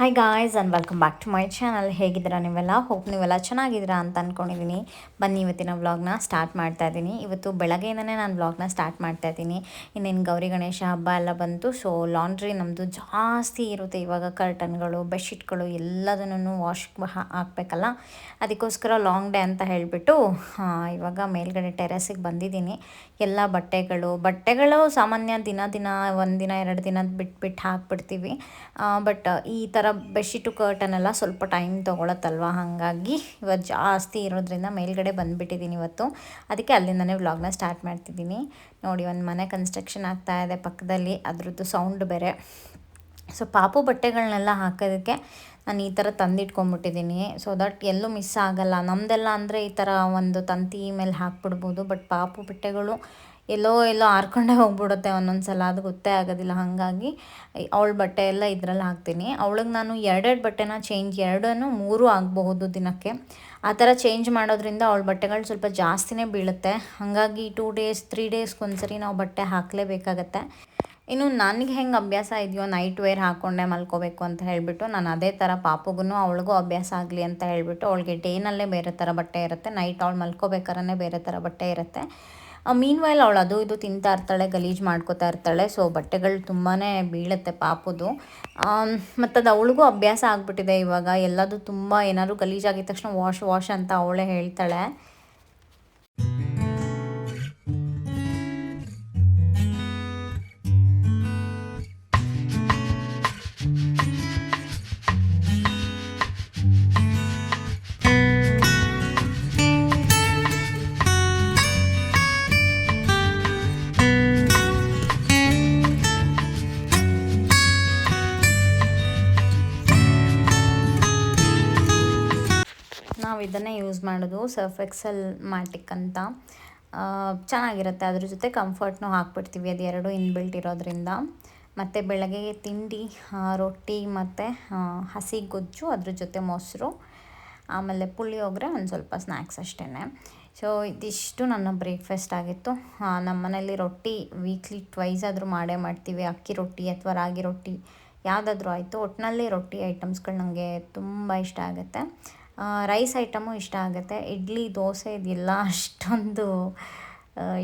Hi guys and welcome back to my channel ಹೇಗಿದ್ದೀರಾ ನೀವೆಲ್ಲ? Hope ನೀವೆಲ್ಲ ಚೆನ್ನಾಗಿದ್ದೀರಾ ಅಂತ ಅಂದ್ಕೊಂಡಿದ್ದೀನಿ ಬನ್ನಿ ಇವತ್ತಿನ ವ್ಲಾಗ್ನ ಸ್ಟಾರ್ಟ್ ಮಾಡ್ತಾ ಇದ್ದೀನಿ. ಇವತ್ತು ಬೆಳಗ್ಗೆಯಿಂದನೇ ನಾನು ವ್ಲಾಗ್ನ ಸ್ಟಾರ್ಟ್ ಮಾಡ್ತಾ ಇದ್ದೀನಿ. ಇನ್ನೇನು ಗೌರಿ, ಗಣೇಶ ಹಬ್ಬ ಎಲ್ಲ ಬಂತು. ಸೊ ಲಾಂಡ್ರಿ ನಮ್ಮದು ಜಾಸ್ತಿ ಇರುತ್ತೆ. ಇವಾಗ ಕರ್ಟನ್ಗಳು ಬೆಡ್ಶೀಟ್ಗಳು ಎಲ್ಲದನ್ನು ವಾಶ್ ಹಾಕಬೇಕಲ್ಲ? ಅದಕ್ಕೋಸ್ಕರ ಲಾಂಗ್ ಡೇ ಅಂತ ಹೇಳಿಬಿಟ್ಟು ಇವಾಗ ಮೇಲ್ಗಡೆ ಟೆರೆಸಿಗೆ ಬಂದಿದ್ದೀನಿ. ಎಲ್ಲ ಬಟ್ಟೆಗಳು ಬಟ್ಟೆಗಳು ಸಾಮಾನ್ಯ ದಿನ ದಿನ, ಒಂದಿನ, ಎರಡು ದಿನ ಬಿಟ್ಬಿಟ್ಟು ಹಾಕ್ಬಿಡ್ತೀವಿ. ಬಟ್ ಈ ಥರ ಬೆಡ್ಶೀಟು ಕರ್ಟನ್ ಎಲ್ಲ ಸ್ವಲ್ಪ ಟೈಮ್ ತೊಗೊಳತ್ತಲ್ವ? ಹಾಗಾಗಿ ಇವತ್ತು ಜಾಸ್ತಿ ಇರೋದ್ರಿಂದ ಮೇಲ್ಗಡೆ ಬಂದುಬಿಟ್ಟಿದ್ದೀನಿ ಇವತ್ತು. ಅದಕ್ಕೆ ಅಲ್ಲಿಂದನೇ ವ್ಲಾಗ್ನ ಸ್ಟಾರ್ಟ್ ಮಾಡ್ತಿದ್ದೀನಿ. ನೋಡಿ, ಒಂದು ಮನೆ ಕನ್ಸ್ಟ್ರಕ್ಷನ್ ಆಗ್ತಾ ಇದೆ ಪಕ್ಕದಲ್ಲಿ. ಅದ್ರದ್ದು ಸೌಂಡ್ ಬೇರೆ. ಸೊ ಪಾಪು ಬಟ್ಟೆಗಳನ್ನೆಲ್ಲ ಹಾಕೋದಕ್ಕೆ ನಾನು ಈ ಥರ ತಂದಿಟ್ಕೊಂಡ್ಬಿಟ್ಟಿದ್ದೀನಿ ಸೊ ದಟ್ ಎಲ್ಲೂ ಮಿಸ್ ಆಗಲ್ಲ. ನಮ್ಮದೆಲ್ಲ ಅಂದರೆ ಈ ಥರ ಒಂದು ತಂತಿ ಮೇಲೆ ಹಾಕ್ಬಿಡ್ಬೋದು. ಬಟ್ ಪಾಪು ಬಟ್ಟೆಗಳು ಎಲ್ಲೋ ಎಲ್ಲೋ ಹಾರ್ಕೊಂಡೇ ಹೋಗ್ಬಿಡುತ್ತೆ ಒಂದೊಂದು ಸಲ ಅದು ಗೊತ್ತೇ ಆಗೋದಿಲ್ಲ. ಹಾಗಾಗಿ ಅವಳ ಬಟ್ಟೆ ಎಲ್ಲ ಇದರಲ್ಲಿ ಹಾಕ್ತೀನಿ. ಅವಳಿಗೆ ನಾನು ಎರಡೆರಡು ಬಟ್ಟೆನ ಚೇಂಜ್ ಎರಡನ್ನು ಮೂರು ಆಗಬಹುದು ದಿನಕ್ಕೆ. ಆ ಥರ ಚೇಂಜ್ ಮಾಡೋದ್ರಿಂದ ಅವಳ ಬಟ್ಟೆಗಳು ಸ್ವಲ್ಪ ಜಾಸ್ತಿನೇ ಬೀಳುತ್ತೆ. ಹಾಗಾಗಿ ಟೂ ಡೇಸ್ ತ್ರೀ ಡೇಸ್ಗೊಂದ್ಸರಿ ನಾವು ಬಟ್ಟೆ ಹಾಕಲೇಬೇಕಾಗತ್ತೆ. ಇನ್ನು ನನಗೆ ಹೆಂಗೆ ಅಭ್ಯಾಸ ಇದೆಯೋ ನೈಟ್ ವೇರ್ ಹಾಕ್ಕೊಂಡೆ ಮಲ್ಕೋಬೇಕು ಅಂತ ಹೇಳಿಬಿಟ್ಟು ನಾನು ಅದೇ ಥರ ಪಾಪಗೂ ಅವಳಿಗೂ ಅಭ್ಯಾಸ ಆಗಲಿ ಅಂತ ಹೇಳಿಬಿಟ್ಟು ಅವಳಿಗೆ ಡೇನಲ್ಲೇ ಬೇರೆ ಥರ ಬಟ್ಟೆ ಇರುತ್ತೆ ನೈಟ್ ಅವಳು ಮಲ್ಕೋಬೇಕಾರೇ ಬೇರೆ ಥರ ಬಟ್ಟೆ ಇರುತ್ತೆ. ಮೀನ್ ವೈಲ್ ಅವಳು ಅದು ಇದು ತಿಂತಾ ಇರ್ತಾಳೆ, ಗಲೀಜು ಮಾಡ್ಕೋತಾ ಇರ್ತಾಳೆ. ಸೊ ಬಟ್ಟೆಗಳು ತುಂಬಾ ಬೀಳುತ್ತೆ ಪಾಪದು. ಮತ್ತು ಅದು ಅವಳಿಗೂ ಅಭ್ಯಾಸ ಆಗಿಬಿಟ್ಟಿದೆ ಇವಾಗ. ಎಲ್ಲದು ತುಂಬ ಏನಾದರೂ ಗಲೀಜಾಗಿದ ತಕ್ಷಣ ವಾಶ್ ವಾಶ್ ಅಂತ ಅವಳೇ ಹೇಳ್ತಾಳೆ. ನಾವು ಇದನ್ನೇ ಯೂಸ್ ಮಾಡೋದು ಸರ್ಫ್ ಎಕ್ಸೆಲ್ ಮ್ಯಾಟಿಕ್ ಅಂತ. ಚೆನ್ನಾಗಿರುತ್ತೆ. ಅದ್ರ ಜೊತೆ ಕಂಫರ್ಟ್ನೂ ಹಾಕ್ಬಿಡ್ತೀವಿ. ಅದು ಎರಡು ಇನ್ಬಿಲ್ಟ್ ಇರೋದ್ರಿಂದ. ಮತ್ತು ಬೆಳಗ್ಗೆ ತಿಂಡಿ ರೊಟ್ಟಿ ಮತ್ತು ಹಸಿ ಗೊಜ್ಜು, ಅದ್ರ ಜೊತೆ ಮೊಸರು, ಆಮೇಲೆ ಪುಳಿಯೋಗರೆ, ಒಂದು ಸ್ವಲ್ಪ ಸ್ನ್ಯಾಕ್ಸ್ ಅಷ್ಟೇ ಸೊ ಇದಿಷ್ಟು ನನ್ನ ಬ್ರೇಕ್ಫಾಸ್ಟ್ ಆಗಿತ್ತು. ನಮ್ಮ ಮನೇಲಿ ರೊಟ್ಟಿ ವೀಕ್ಲಿ ಟ್ವೈಸ್ ಆದರೂ ಮಾಡೇ ಮಾಡ್ತೀವಿ. ಅಕ್ಕಿ ರೊಟ್ಟಿ ಅಥವಾ ರಾಗಿ ರೊಟ್ಟಿ, ಯಾವುದಾದ್ರೂ ಆಯಿತು. ಒಟ್ಟಿನಲ್ಲಿ ರೊಟ್ಟಿ ಐಟಮ್ಸ್ಗಳು ನನಗೆ ತುಂಬ ಇಷ್ಟ ಆಗುತ್ತೆ. ರೈಸ್ ಐಟಮು ಇಷ್ಟ ಆಗುತ್ತೆ. ಇಡ್ಲಿ ದೋಸೆ ಇದೆಲ್ಲ ಅಷ್ಟೊಂದು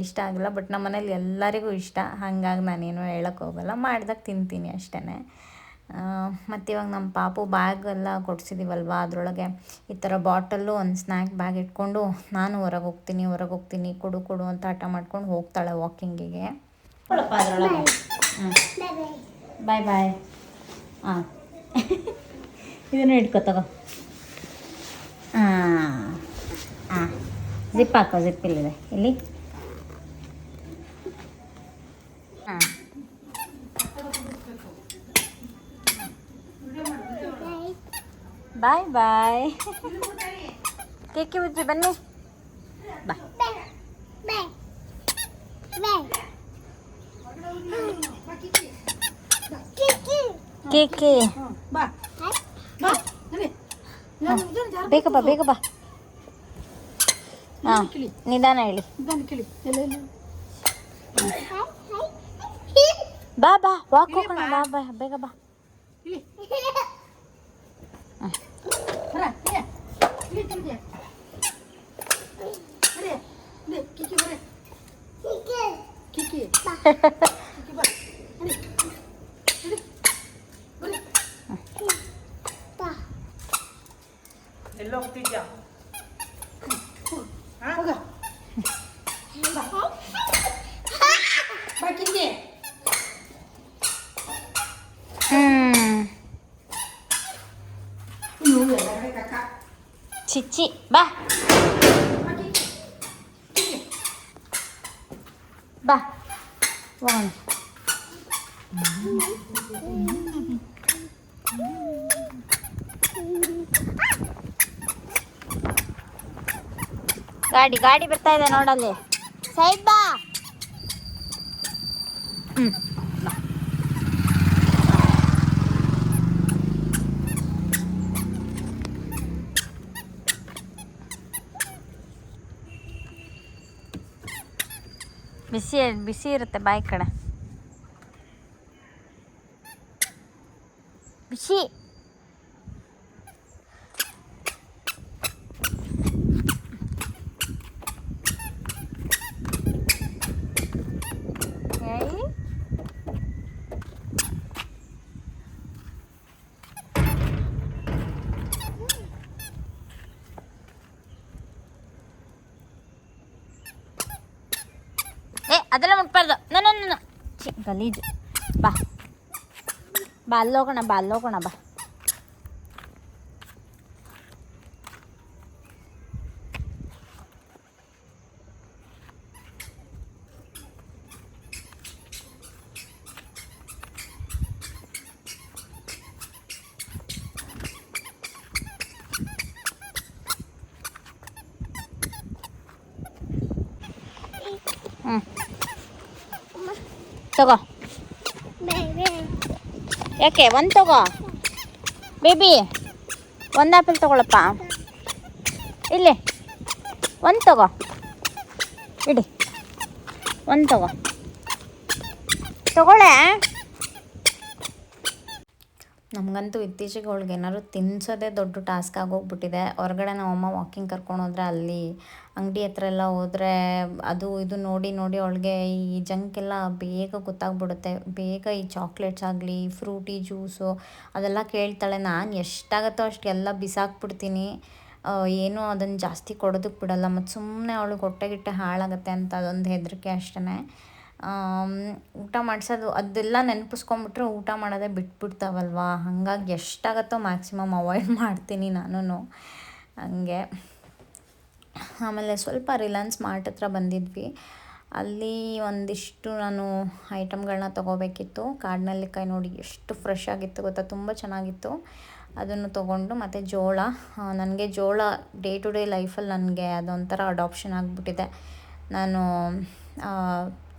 ಇಷ್ಟ ಆಗಲ್ಲ. ಬಟ್ ನಮ್ಮ ಮನೇಲಿ ಎಲ್ಲರಿಗೂ ಇಷ್ಟ. ಹಾಗಾಗಿ ನಾನೇನು ಹೇಳೋಕ್ಕೆ ಹೋಗಲ್ಲ. ಮಾಡಿದಾಗ ತಿಂತೀನಿ ಅಷ್ಟೇ ಮತ್ತು ಇವಾಗ ನಮ್ಮ ಪಾಪು ಬ್ಯಾಗ್ ಎಲ್ಲ ಕೊಡಿಸಿದ್ದೀವಲ್ವ ಅದರೊಳಗೆ ಈ ಥರ ಬಾಟಲ್ಲು ಒಂದು ಸ್ನ್ಯಾಕ್ ಬ್ಯಾಗ್ ಇಟ್ಕೊಂಡು ನಾನು ಹೊರಗೆ ಹೋಗ್ತೀನಿ ಹೊರಗೆ ಹೋಗ್ತೀನಿ ಕೊಡು ಕೊಡು ಅಂತ ಹಠ ಮಾಡ್ಕೊಂಡು ಹೋಗ್ತಾಳೆ ವಾಕಿಂಗಿಗೆ ಅದರೊಳಗೆ. ಬಾಯ್ ಬಾಯ್ ಹಾಂ ಇದನ್ನು ಇಟ್ಕೋ ತಗೋ. ಹಾಂ ಹಾಂ ಜಿಪ್ ಹಾಕೋ ಜಿಪ್ ಇಲ್ಲಿದೆ ಇಲ್ಲಿ ಹಾಂ ಬಾಯ್ ಬಾಯ್ ಕೇಕಿ ಬಿದ್ರಿ ಬನ್ನಿ ಬಾಯ್ ಕೇಕೆ ಬೇಗ ಬಾ ಬೇಗ ಬಾ ಹಾಂ ನಿಧಾನ ಹೇಳಿ. ಬಾ ಬಾ ವಾಕ್ ಹೋಗೋಣ ಬಾ ಬಾ ಬೇಗ ಬಾ. ಎಲ್ಲೋ ಹೋಗ್ತಿದ್ಯಾ ಚಿಚ್ಚಿ ಬಾ ಬಾ ಹೋಗೋಣ ಗಾಡಿ ಗಾಡಿ ಬರ್ತಾ ಇದೆ ನೋಡಲ್ಲಿ. ಸೈಡ್ ಬಿಸಿ ಬಿಸಿ ಇರುತ್ತೆ ಬಾಯಿ ಕಡೆ ಬಿಸಿ. ಅದೆಲ್ಲ ಮುಟ್ಬಾರ್ದು ನಾನು ನಾನು ಛಿ ಗಲೀಜು ಬಾ ಬಾ ಅಲ್ಲಿ ಹೋಗೋಣ ಬಾ ಅಲ್ಲಿ ಹೋಗೋಣ ಬಾ ಹ್ಞೂ ತಗೋ. ಯಾಕೆ, ಒಂದು ತಗೋ? ಬೇಬಿ, ಒಂದು ಆ್ಯಪಲ್ ತಗೊಳಪ್ಪ. ಇಲ್ಲಿ, ಒಂದು ತಗೋ. ಇಡಿ, ಒಂದು ತಗೋ. ತಗೊಳ್ಳೆ. ನಮಗಂತೂ ಇತ್ತೀಚೆಗೆ ಅವಳಿಗೆ ಏನಾದ್ರು ತಿನ್ನಿಸೋದೇ ದೊಡ್ಡ ಟಾಸ್ಕ್ ಆಗೋಗ್ಬಿಟ್ಟಿದೆ. ಹೊರಗಡೆ ನಮ್ಮಮ್ಮ ವಾಕಿಂಗ್ ಕರ್ಕೊಂಡು ಹೋದ್ರೆ ಅಲ್ಲಿ ಅಂಗಡಿ ಹತ್ರ ಎಲ್ಲ ಹೋದ್ರೆ ಅದು ಇದು ನೋಡಿ ನೋಡಿ ಅವಳಿಗೆ ಈ ಜಂಕ್ ಎಲ್ಲ ಬೇಗ ಗೊತ್ತಾಗ್ಬಿಡುತ್ತೆ. ಬೇಗ ಈ ಚಾಕ್ಲೇಟ್ಸ್ ಆಗಲಿ, ಫ್ರೂಟಿ ಜ್ಯೂಸು ಅದೆಲ್ಲ ಕೇಳ್ತಾಳೆ. ನಾನು ಎಷ್ಟಾಗತ್ತೋ ಅಷ್ಟು ಎಲ್ಲ ಬಿಸಾಕ್ಬಿಡ್ತೀನಿ ಏನು ಅದನ್ನು ಜಾಸ್ತಿ ಕೊಡೋದಕ್ಕೆ ಬಿಡಲ್ಲ. ಮತ್ತು ಸುಮ್ಮನೆ ಅವಳಿಗೆ ಹೊಟ್ಟೆ ಗಿಟ್ಟೆ ಹಾಳಾಗುತ್ತೆ ಅಂತ ಅದೊಂದು ಹೆದರಿಕೆ ಅಷ್ಟೇ ಊಟ ಮಾಡಿಸೋದು ಅದೆಲ್ಲ ನೆನಪಿಸ್ಕೊಂಬಿಟ್ರೆ ಊಟ ಮಾಡೋದೇ ಬಿಟ್ಬಿಡ್ತಾವಲ್ವಾ? ಹಾಗಾಗಿ ಎಷ್ಟಾಗತ್ತೋ ಮ್ಯಾಕ್ಸಿಮಮ್ ಅವಾಯ್ಡ್ ಮಾಡ್ತೀನಿ ನಾನು ಹಂಗೆ. ಆಮೇಲೆ ಸ್ವಲ್ಪ ರಿಲಯನ್ಸ್ ಮಾರ್ಟ್ ಹತ್ರ ಬಂದಿದ್ವಿ. ಅಲ್ಲಿ ಒಂದಿಷ್ಟು ನಾನು ಐಟಮ್ಗಳನ್ನ ತೊಗೋಬೇಕಿತ್ತು. ಕಾಡಿನಲ್ಲಿಕಾಯಿ ನೋಡಿ ಎಷ್ಟು ಫ್ರೆಶ್ ಆಗಿತ್ತು ಗೊತ್ತಾ? ತುಂಬ ಚೆನ್ನಾಗಿತ್ತು. ಅದನ್ನು ತೊಗೊಂಡು ಮತ್ತು ಜೋಳ ನನಗೆ ಜೋಳ ಡೇ ಟು ಡೇ ಲೈಫಲ್ಲಿ ನನಗೆ ಅದೊಂಥರ ಅಡಾಪ್ಷನ್ ಆಗಿಬಿಟ್ಟಿದೆ. ನಾನು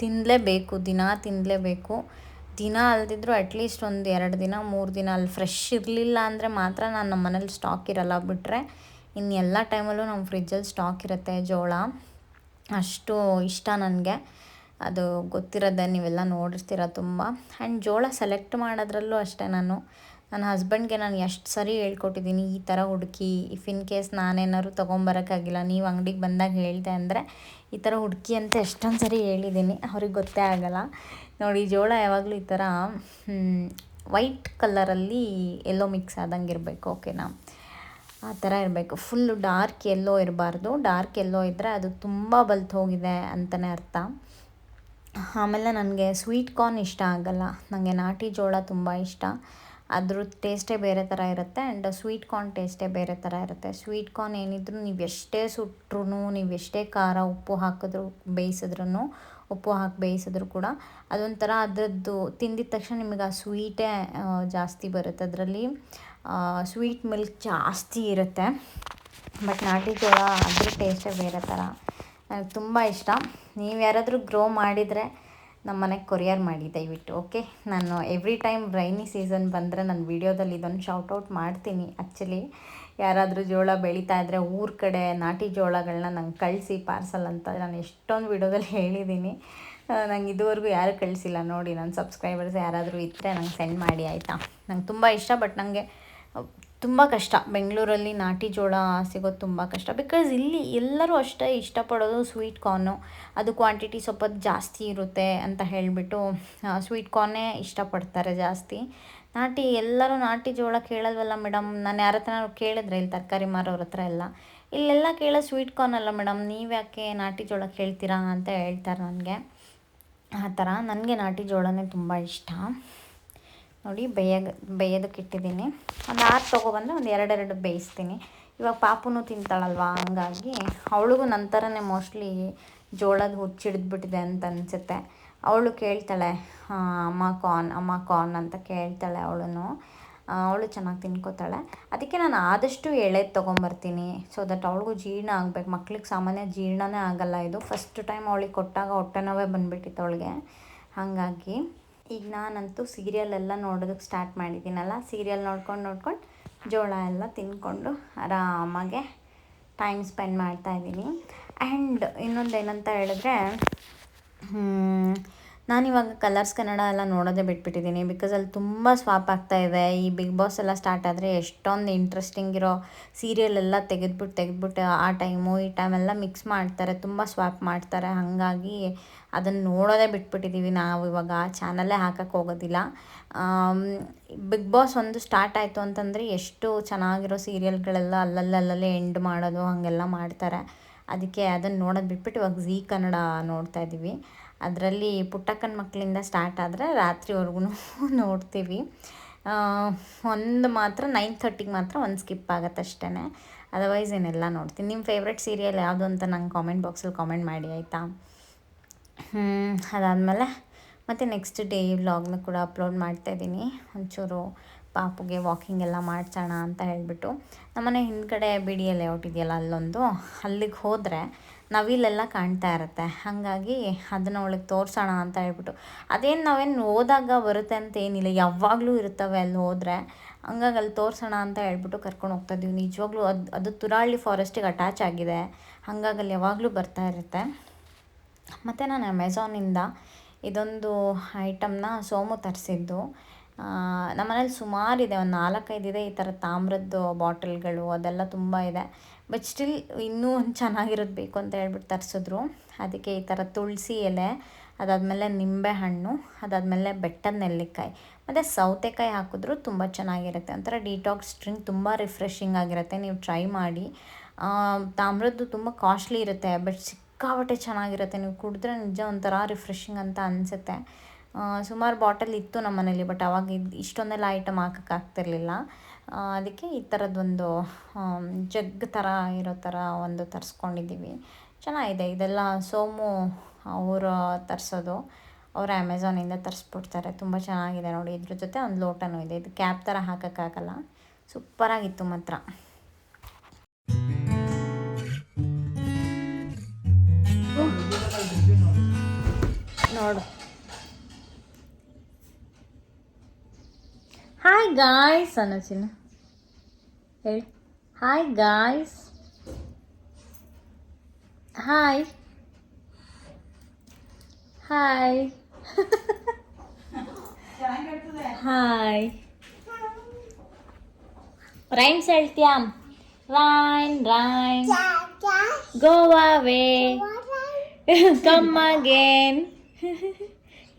ತಿನ್ನಲೇಬೇಕು ದಿನ ತಿನ್ನಲೇಬೇಕು ದಿನ ಅಲ್ದಿದ್ರು ಅಟ್ಲೀಸ್ಟ್ ಒಂದು ಎರಡು ದಿನ, ಮೂರು ದಿನ ಅಲ್ಲಿ ಫ್ರೆಶ್ ಇರಲಿಲ್ಲ ಅಂದರೆ ಮಾತ್ರ ನಾನು ನಮ್ಮ ಮನೇಲಿ ಸ್ಟಾಕ್ ಇರಲ್ಲ ಬಿಟ್ಟರೆ ಇನ್ನು ಎಲ್ಲ ಟೈಮಲ್ಲೂ ನಮ್ಮ ಫ್ರಿಜ್ಜಲ್ಲಿ ಸ್ಟಾಕ್ ಇರುತ್ತೆ, ಜೋಳ. ಅಷ್ಟು ಇಷ್ಟ ನನಗೆ. ಅದು ಗೊತ್ತಿರೋದೆ ನೀವೆಲ್ಲ ನೋಡಿರ್ತೀರ ತುಂಬ. ಆ್ಯಂಡ್ ಜೋಳ ಸೆಲೆಕ್ಟ್ ಮಾಡೋದ್ರಲ್ಲೂ ಅಷ್ಟೇ ನಾನು. ನನ್ನ ಹಸ್ಬೆಂಡ್ಗೆ ನಾನು ಎಷ್ಟು ಸರಿ ಹೇಳ್ಕೊಟ್ಟಿದ್ದೀನಿ, ಈ ಥರ ಹುಡುಕಿ ಇಫ್ ಇನ್ ಕೇಸ್ ನಾನೇನಾದ್ರು ತೊಗೊಂಬರೋಕ್ಕಾಗಿಲ್ಲ ನೀವು ಅಂಗಡಿಗೆ ಬಂದಾಗ ಹೇಳಿದೆ ಅಂದರೆ, ಈ ಥರ ಹುಡುಕಿ ಅಂತ ಎಷ್ಟೊಂದು ಸರಿ ಹೇಳಿದ್ದೀನಿ, ಅವ್ರಿಗೆ ಗೊತ್ತೇ ಆಗಲ್ಲ. ನೋಡಿ, ಜೋಳ ಯಾವಾಗಲೂ ಈ ಥರ ವೈಟ್ ಕಲರಲ್ಲಿ ಎಲ್ಲೋ ಮಿಕ್ಸ್ ಆದಂಗೆ ಇರಬೇಕು ಓಕೆನಾ ಆ ಥರ ಇರಬೇಕು. ಫುಲ್ಲು ಡಾರ್ಕ್ ಎಲ್ಲೋ ಇರಬಾರ್ದು. ಡಾರ್ಕ್ ಎಲ್ಲೋ ಇದ್ದರೆ ಅದು ತುಂಬ ಬಲ್ತು ಹೋಗಿದೆ ಅಂತಲೇ ಅರ್ಥ. ಆಮೇಲೆ ನನಗೆ ಸ್ವೀಟ್ ಕಾರ್ನ್ ಇಷ್ಟ ಆಗಲ್ಲ. ನನಗೆ ನಾಟಿ ಜೋಳ ತುಂಬ ಇಷ್ಟ. ಅದ್ರ ಟೇಸ್ಟೇ ಬೇರೆ ಥರ ಇರುತ್ತೆ ಆ್ಯಂಡ್ ಸ್ವೀಟ್ ಕಾರ್ನ್ ಟೇಸ್ಟೇ ಬೇರೆ ಥರ ಇರುತ್ತೆ. ಸ್ವೀಟ್ ಕಾರ್ನ್ ಏನಿದ್ರು ನೀವು ಎಷ್ಟೇ ಸುಟ್ರು ನೀವು ಎಷ್ಟೇ ಖಾರ ಉಪ್ಪು ಹಾಕಿದ್ರು ಬೇಯಿಸಿದ್ರು ಉಪ್ಪು ಹಾಕಿ ಬೇಯಿಸಿದ್ರು ಕೂಡ ಅದೊಂಥರ ಅದರದ್ದು ತಿಂದಿದ ತಕ್ಷಣ ನಿಮಗೆ ಆ ಸ್ವೀಟೇ ಜಾಸ್ತಿ ಬರುತ್ತೆ. ಅದರಲ್ಲಿ ಸ್ವೀಟ್ ಮಿಲ್ಕ್ ಜಾಸ್ತಿ ಇರುತ್ತೆ. ಬಟ್ ನಾಟಿ ಜೋಳ ಅದ್ರ ಟೇಸ್ಟೇ ಬೇರೆ ಥರ ನನಗೆ ತುಂಬ ಇಷ್ಟ. ನೀವು ಯಾರಾದರೂ ಗ್ರೋ ಮಾಡಿದರೆ ನಮ್ಮ ಮನೆಗೆ ಕೊರಿಯರ್ ಮಾಡಿ ದಯವಿಟ್ಟು ಓಕೆ ನಾನು ಎವ್ರಿ ಟೈಮ್ ರೈನಿ ಸೀಸನ್ ಬಂದರೆ ನಾನು ವೀಡಿಯೋದಲ್ಲಿ ಇದೊಂದು ಶೌಟೌಟ್ ಮಾಡ್ತೀನಿ ಆ್ಯಕ್ಚುಲಿ ಯಾರಾದರೂ ಜೋಳ ಬೆಳೀತಾ ಇದ್ದರೆ ಊರ ಕಡೆ ನಾಟಿ ಜೋಳಗಳನ್ನ ನಂಗೆ ಕಳಿಸಿ ಪಾರ್ಸಲ್ ಅಂತ ನಾನು ಎಷ್ಟೊಂದು ವೀಡಿಯೋದಲ್ಲಿ ಹೇಳಿದ್ದೀನಿ ನಂಗೆ ಇದುವರೆಗೂ ಯಾರು ಕಳಿಸಿಲ್ಲ, ನೋಡಿ ನನ್ನ ಸಬ್ಸ್ಕ್ರೈಬರ್ಸ್ ಯಾರಾದರೂ ಇದ್ದರೆ ನಂಗೆ ಸೆಂಡ್ ಮಾಡಿ, ಆಯಿತಾ? ನಂಗೆ ತುಂಬ ಇಷ್ಟ ಬಟ್ ನನಗೆ ತುಂಬ ಕಷ್ಟ. ಬೆಂಗಳೂರಲ್ಲಿ ನಾಟಿ ಜೋಳ ಸಿಗೋದು ತುಂಬ ಕಷ್ಟ. ಬಿಕಾಸ್ ಇಲ್ಲಿ ಎಲ್ಲರೂ ಅಷ್ಟೇ ಇಷ್ಟಪಡೋದು ಸ್ವೀಟ್ ಕಾರ್ನು ಅದು ಕ್ವಾಂಟಿಟಿ ಸ್ವಲ್ಪ ಜಾಸ್ತಿ ಇರುತ್ತೆ ಅಂತ ಹೇಳಿಬಿಟ್ಟು ಸ್ವೀಟ್ ಕಾರ್ನೇ ಇಷ್ಟಪಡ್ತಾರೆ ಜಾಸ್ತಿ. ನಾಟಿ, ಎಲ್ಲರೂ ನಾಟಿ ಜೋಳ ಕೇಳಲ್ವಲ್ಲ ಮೇಡಮ್ ನಾನು ಯಾರ ಹತ್ರ ಕೇಳಿದ್ರೆ ಇಲ್ಲಿ ತರಕಾರಿ ಮಾರೋರ ಹತ್ರ ಎಲ್ಲ. ಇಲ್ಲೆಲ್ಲ ಕೇಳೋ ಸ್ವೀಟ್ ಕಾರ್ನ್ ಅಲ್ಲ ಮೇಡಮ್ ನೀವು ಯಾಕೆ ನಾಟಿ ಜೋಳ ಕೇಳ್ತೀರಾ ಅಂತ ಹೇಳ್ತಾರೆ ನನಗೆ. ಆ ಥರ. ನನಗೆ ನಾಟಿ ಜೋಳನೇ ತುಂಬ ಇಷ್ಟ. ನೋಡಿ ಬೇಯ ಬೇಯೋದಕ್ಕೆ ಇಟ್ಟಿದ್ದೀನಿ ಒಂದು ಆರು ತೊಗೊಬಂದು ಒಂದು ಎರಡೆರಡು ಬೇಯಿಸ್ತೀನಿ. ಇವಾಗ ಪಾಪುನೂ ತಿಂತಾಳಲ್ವಾ, ಹಂಗಾಗಿ ಅವಳಿಗೂ ನಂತರನೇ ಮೋಸ್ಟ್ಲಿ ಜೋಳದ ಹುಚ್ಚಿಡಿದ್ಬಿಟ್ಟಿದೆ ಅಂತ ಅನಿಸುತ್ತೆ. ಅವಳು ಕೇಳ್ತಾಳೆ ಅಮ್ಮ ಕಾರ್ನ್ ಅಮ್ಮ ಕಾರ್ನ್ ಅಂತ ಕೇಳ್ತಾಳೆ ಅವಳು ಅವಳು ಚೆನ್ನಾಗಿ ತಿನ್ಕೋತಾಳೆ. ಅದಕ್ಕೆ ನಾನು ಆದಷ್ಟು ಎಳೆದು ತೊಗೊಂಬರ್ತೀನಿ ಸೊ ದಟ್ ಅವಳಿಗೂ ಜೀರ್ಣ ಆಗಬೇಕು. ಮಕ್ಳಿಗೆ ಸಾಮಾನ್ಯ ಜೀರ್ಣನೇ ಆಗಲ್ಲ ಇದು. ಫಸ್ಟ್ ಟೈಮ್ ಅವಳಿಗೆ ಕೊಟ್ಟಾಗ ಹೊಟ್ಟೆ ನೋವೇ ಬಂದುಬಿಟ್ಟಿತ್ತು ಅವಳಿಗೆ. ಹಾಗಾಗಿ ಈಗ ನಾನಂತೂ ಸೀರಿಯಲ್ ಎಲ್ಲ ನೋಡೋದಕ್ಕೆ ಸ್ಟಾರ್ಟ್ ಮಾಡಿದ್ದೀನಲ್ಲ, ಸೀರಿಯಲ್ ನೋಡ್ಕೊಂಡು ನೋಡ್ಕೊಂಡು ಜೋಳ ಎಲ್ಲ ತಿಂದ್ಕೊಂಡು ಆರಾಮಾಗೆ ಟೈಮ್ ಸ್ಪೆಂಡ್ ಮಾಡ್ತಾ ಇದ್ದೀನಿ. ಆ್ಯಂಡ್ ಇನ್ನೊಂದು ಏನಂತ ಹೇಳಿದ್ರೆ ನಾನಿವಾಗ ಕಲರ್ಸ್ ಕನ್ನಡ ಎಲ್ಲ ನೋಡೋದೇ ಬಿಟ್ಬಿಟ್ಟಿದ್ದೀನಿ ಬಿಕಾಸ್ ಅಲ್ಲಿ ತುಂಬ ಸ್ವಾಪ್ ಇದೆ. ಈ ಬಿಗ್ ಬಾಸ್ ಎಲ್ಲ ಸ್ಟಾರ್ಟ್ ಆದರೆ ಎಷ್ಟೊಂದು ಇಂಟ್ರೆಸ್ಟಿಂಗ್ ಇರೋ ಸೀರಿಯಲ್ ಎಲ್ಲ ತೆಗೆದ್ಬಿಟ್ಟು ತೆಗೆದ್ಬಿಟ್ಟು ಆ ಟೈಮು ಈ ಟೈಮೆಲ್ಲ ಮಿಕ್ಸ್ ಮಾಡ್ತಾರೆ, ತುಂಬ ಸ್ವಾಪ್ ಮಾಡ್ತಾರೆ. ಹಾಗಾಗಿ ಅದನ್ನು ನೋಡೋದೇ ಬಿಟ್ಬಿಟ್ಟಿದ್ದೀವಿ ನಾವು ಇವಾಗ ಚಾನಲ್ಲೇ ಹಾಕಕ್ಕೆ ಹೋಗೋದಿಲ್ಲ. ಬಿಗ್ ಬಾಸ್ ಒಂದು ಸ್ಟಾರ್ಟ್ ಆಯಿತು ಅಂತಂದರೆ ಎಷ್ಟು ಚೆನ್ನಾಗಿರೋ ಸೀರಿಯಲ್ಗಳೆಲ್ಲ ಅಲ್ಲಲ್ಲಲ್ಲೇ ಎಂಡ್ ಮಾಡೋದು, ಹಾಗೆಲ್ಲ ಮಾಡ್ತಾರೆ. ಅದಕ್ಕೆ ಅದನ್ನು ನೋಡೋದು ಬಿಟ್ಬಿಟ್ಟು ಇವಾಗ ಝೀ ಕನ್ನಡ ನೋಡ್ತಾ ಇದ್ದೀವಿ ಅದರಲ್ಲಿ ಪುಟ್ಟಕ್ಕನ ಮಕ್ಕಳಿಂದ ಸ್ಟಾರ್ಟ್ ಆದರೆ ರಾತ್ರಿವರೆಗೂ ನೋಡ್ತೀವಿ. ಒಂದು ಮಾತ್ರ ನೈನ್ ಥರ್ಟಿಗೆ ಮಾತ್ರ ಒಂದು ಸ್ಕಿಪ್ ಆಗುತ್ತೆ ಅಷ್ಟೇ ಅದರ್ವೈಸ್ ಏನೆಲ್ಲ ನೋಡ್ತೀನಿ. ನಿಮ್ಮ ಫೇವ್ರೆಟ್ ಸೀರಿಯಲ್ ಯಾವುದು ಅಂತ ನಂಗೆ ಕಾಮೆಂಟ್ ಬಾಕ್ಸಲ್ಲಿ ಕಾಮೆಂಟ್ ಮಾಡಿ, ಆಯಿತಾ? ಅದಾದಮೇಲೆ ಮತ್ತು ನೆಕ್ಸ್ಟ್ ಡೇ ವ್ಲಾಗ್ನ ಕೂಡ ಅಪ್ಲೋಡ್ ಮಾಡ್ತಾಯಿದ್ದೀನಿ ಒಂಚೂರು ಪಾಪುಗೆ ವಾಕಿಂಗ್ ಎಲ್ಲ ಮಾಡ್ಸೋಣ ಅಂತ ಹೇಳಿಬಿಟ್ಟು. ನಮ್ಮನೆ ಹಿಂದ್ಗಡೆ ಬಿ ಡಿ ಎಲ್ ಇದೆಯಲ್ಲ ಅಲ್ಲೊಂದು, ಅಲ್ಲಿಗೆ ಹೋದರೆ ನವಿಲೆಲ್ಲ ಕಾಣ್ತಾ ಇರುತ್ತೆ. ಹಾಗಾಗಿ ಅದನ್ನ ಅವಳಿಗೆ ತೋರಿಸೋಣ ಅಂತ ಹೇಳ್ಬಿಟ್ಟು. ಅದೇನು ನಾವೇನು ಹೋದಾಗ ಬರುತ್ತೆ ಅಂತ ಏನಿಲ್ಲ, ಯಾವಾಗಲೂ ಇರ್ತವೆ ಅಲ್ಲಿ ಹೋದರೆ. ಹಂಗಾಗಿ ಅಲ್ಲಿ ತೋರಿಸೋಣ ಅಂತ ಹೇಳ್ಬಿಟ್ಟು ಕರ್ಕೊಂಡು ಹೋಗ್ತಾ ಇದ್ದೀವಿ. ನಿಜವಾಗ್ಲೂ ಅದು ಅದು ತುರಾಳಿ ಫಾರೆಸ್ಟಿಗೆ ಅಟ್ಯಾಚ್ ಆಗಿದೆ. ಹಾಗಾಗಿ ಅಲ್ಲಿ ಯಾವಾಗಲೂ ಬರ್ತಾ ಇರುತ್ತೆ. ಮತ್ತು ನಾನು ಅಮೆಝಾನಿಂದ ಇದೊಂದು ಐಟಮ್ನ ಸೋಮು ತರಿಸಿದ್ದು. ನಮ್ಮನೇಲಿ ಸುಮಾರಿದೆ ಒಂದು ನಾಲ್ಕೈದು ಇದೆ ಈ ಥರ ತಾಮ್ರದ್ದು ಬಾಟಲ್ಗಳು, ಅದೆಲ್ಲ ತುಂಬ ಇದೆ. ಬಟ್ ಸ್ಟಿಲ್ ಇನ್ನೂ ಒಂದು ಚೆನ್ನಾಗಿರೋದು ಬೇಕು ಅಂತ ಹೇಳ್ಬಿಟ್ಟು ತರಿಸಿದ್ರು. ಅದಕ್ಕೆ ಈ ಥರ ತುಳಸಿ ಎಲೆ, ಅದಾದಮೇಲೆ ನಿಂಬೆ ಹಣ್ಣು ಅದಾದಮೇಲೆ ಬೆಟ್ಟದ ನೆಲ್ಲಿಕಾಯಿ. ಮತ್ತು ಸೌತೆಕಾಯಿ ಹಾಕಿದ್ರು ತುಂಬ ಚೆನ್ನಾಗಿರುತ್ತೆ. ಒಂಥರ ಡಿಟಾಕ್ಸ್ ಡ್ರಿಂಕ್ ತುಂಬ ರಿಫ್ರೆಶಿಂಗ್ ಆಗಿರುತ್ತೆ. ನೀವು ಟ್ರೈ ಮಾಡಿ. ತಾಮ್ರದ್ದು ತುಂಬ ಕಾಸ್ಟ್ಲಿ ಇರುತ್ತೆ ಬಟ್ ಸಿಕ್ಕಾಪಟ್ಟೆ ಚೆನ್ನಾಗಿರುತ್ತೆ. ನೀವು ಕುಡಿದ್ರೆ ನಿಜ ಒಂಥರ ರಿಫ್ರೆಶಿಂಗ್ ಅಂತ ಅನಿಸುತ್ತೆ. ಸುಮಾರು ಬಾಟಲ್ ಇತ್ತು ನಮ್ಮ ಮನೇಲಿ ಬಟ್ ಅವಾಗ ಇದು ಇಷ್ಟೊಂದೆಲ್ಲ ಐಟಮ್ ಹಾಕೋಕ್ಕಾಗ್ತಿರ್ಲಿಲ್ಲ ಅದಕ್ಕೆ ಈ ಥರದ್ದೊಂದು ಜಗ್ ಥರ ಇರೋ ಥರ ಒಂದು ತರಿಸ್ಕೊಂಡಿದ್ದೀವಿ. ಚೆನ್ನಾಗಿದೆ. ಇದೆಲ್ಲ ಸೋಮು ಅವರು ತರಿಸೋದು. ಅವರು ಅಮೆಝಾನಿಂದ ತರಿಸ್ಬಿಡ್ತಾರೆ. ತುಂಬ ಚೆನ್ನಾಗಿದೆ ನೋಡಿ. ಇದ್ರ ಜೊತೆ ಒಂದು ಲೋಟನೂ ಇದೆ. ಇದು ಕ್ಯಾಪ್ ಥರ ಹಾಕೋಕ್ಕಾಗಲ್ಲ. ಸೂಪರಾಗಿತ್ತು ಮಾತ್ರ. ನೋಡು. ಹಾಯ್ ಗಾಯ್ಸ್ ಅನ್ನೋ ಹೇಳಿ. Hi guys hi hi hi rhymes ಹೇಳ್ತೀಯಾ? Rain rain go away come again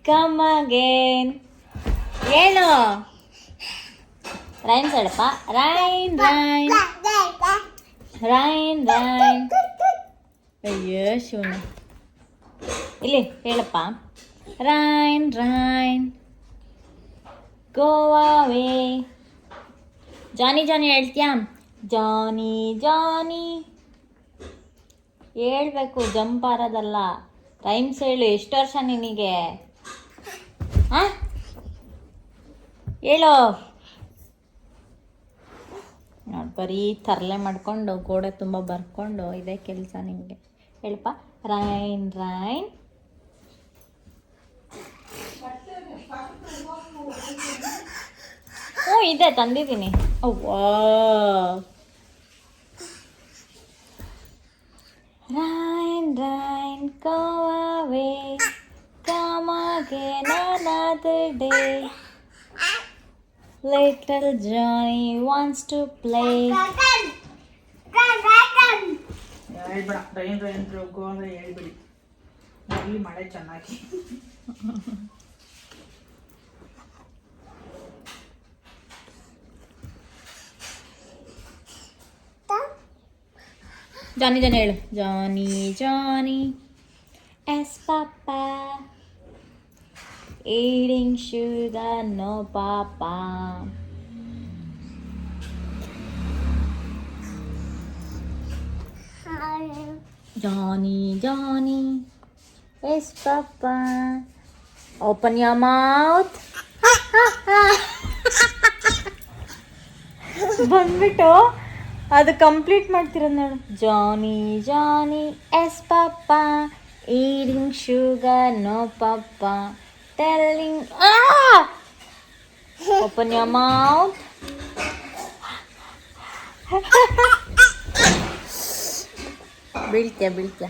come again rain ಹೇಳಪ್ಪ. ರೈನ್ ರೈನ್ ರೈನ್ ರೈನ್ ಅಯ್ಯೋ ಶಿವನ ಇಲ್ಲಿ ಹೇಳಪ್ಪ. Rain rain go away Johnny Johnny ಹೇಳ್ತೀಯಾ? ಜಾನಿ ಜಾನಿ ಹೇಳ್ಬೇಕು, ಜಂಪ್ ಆರೋದಲ್ಲ. ರೈಮ್ಸ್ ಹೇಳು, ಎಷ್ಟು ವರ್ಷ ನಿನಗೆ? ಆ? ಹೇಳು. ನೋಡಿ, ಬರೀ ತರಲೆ ಮಾಡಿಕೊಂಡು, ಗೋಡೆ ತುಂಬ ಬರ್ಕೊಂಡು, ಇದೇ ಕೆಲಸ ನಿಮಗೆ. ಹೇಳಪ್ಪ. Rain rain. ಹ್ಞೂ ಇದೆ, ತಂದಿದ್ದೀನಿ. ಅವ್ವಾ. Rhine, Rhine, go away. Come again another day. Little Johnny wants to play. ಹೇಳ್ಬೇಡ ರೈನ್ ರೈನ್ ರೋಗು ಅಂದ್ರೆ ಹೇಳ್ಬಿಡಿ ಬರ್ಲಿ ಮಳೆ ಚೆನ್ನಾಗಿ ಜಾನಿ ಜಾನಿ ಹೇಳು Johnny Johnny yes papa eating sugar no papa Johnny, Johnny, yes, Papa. Open your mouth. ಬಂದ್ಬಿಟ್ಟು ಅದು complete ಮಾಡ್ತಿರೋದು ನೋಡು. Johnny Johnny yes papa eating sugar no papa telling open your mouth ಬೀಳ್ತೀಯ ಬೀಳ್ತೀಯ.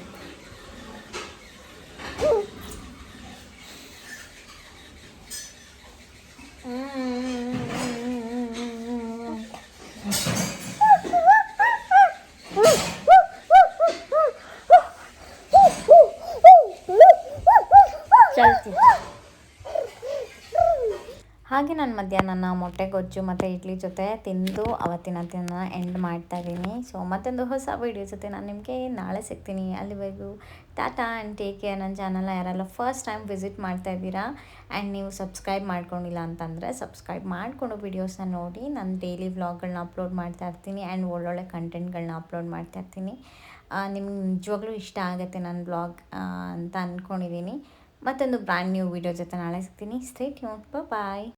ಹಾಗೆ ನಾನು ಮಧ್ಯಾಹ್ನ ಮೊಟ್ಟೆ, ಗೊಜ್ಜು ಮತ್ತು ಇಡ್ಲಿ ಜೊತೆ ತಿಂದು ಅವತ್ತಿನ ದಿನ ಎಂಡ್ ಮಾಡ್ತಾ ಇದ್ದೀನಿ. ಸೊ ಮತ್ತೊಂದು ಹೊಸ ವೀಡಿಯೋ ಜೊತೆ ನಾನು ನಿಮಗೆ ನಾಳೆ ಸಿಗ್ತೀನಿ. ಅಲ್ಲಿವರೆಗೂ ಟಾಟಾ ಆ್ಯಂಡ್ ಟೇಕ್ ಕೇರ್ ನನ್ನ ಚಾನಲ್ನ ಯಾರೆಲ್ಲ ಫಸ್ಟ್ ಟೈಮ್ ವಿಸಿಟ್ ಮಾಡ್ತಾ ಇದ್ದೀರಾ ಆ್ಯಂಡ್ ನೀವು ಸಬ್ಸ್ಕ್ರೈಬ್ ಮಾಡ್ಕೊಂಡಿಲ್ಲ ಅಂತಂದರೆ ಸಬ್ಸ್ಕ್ರೈಬ್ ಮಾಡಿಕೊಂಡು ವೀಡಿಯೋಸ್ನ ನೋಡಿ. ನಾನು ಡೈಲಿ ವ್ಲಾಗ್ಗಳನ್ನ ಅಪ್ಲೋಡ್ ಮಾಡ್ತಾ ಇರ್ತೀನಿ ಆ್ಯಂಡ್ ಒಳ್ಳೊಳ್ಳೆ ಕಂಟೆಂಟ್ಗಳನ್ನ ಅಪ್ಲೋಡ್ ಮಾಡ್ತಾ ಇರ್ತೀನಿ. ನಿಮ್ಗೆ ನಿಜವಾಗ್ಲೂ ಇಷ್ಟ ಆಗುತ್ತೆ ನನ್ನ ಬ್ಲಾಗ್ ಅಂತ ಅಂದ್ಕೊಂಡಿದ್ದೀನಿ ಮತ್ತೊಂದು ಬ್ರ್ಯಾಂಡ್ ನ್ಯೂ ವೀಡಿಯೋ ಜೊತೆ ನಾಳೆ ಸಿಗ್ತೀನಿ. ಸ್ಟೇ ಟ್ಯೂನ್ ಬಾಯ್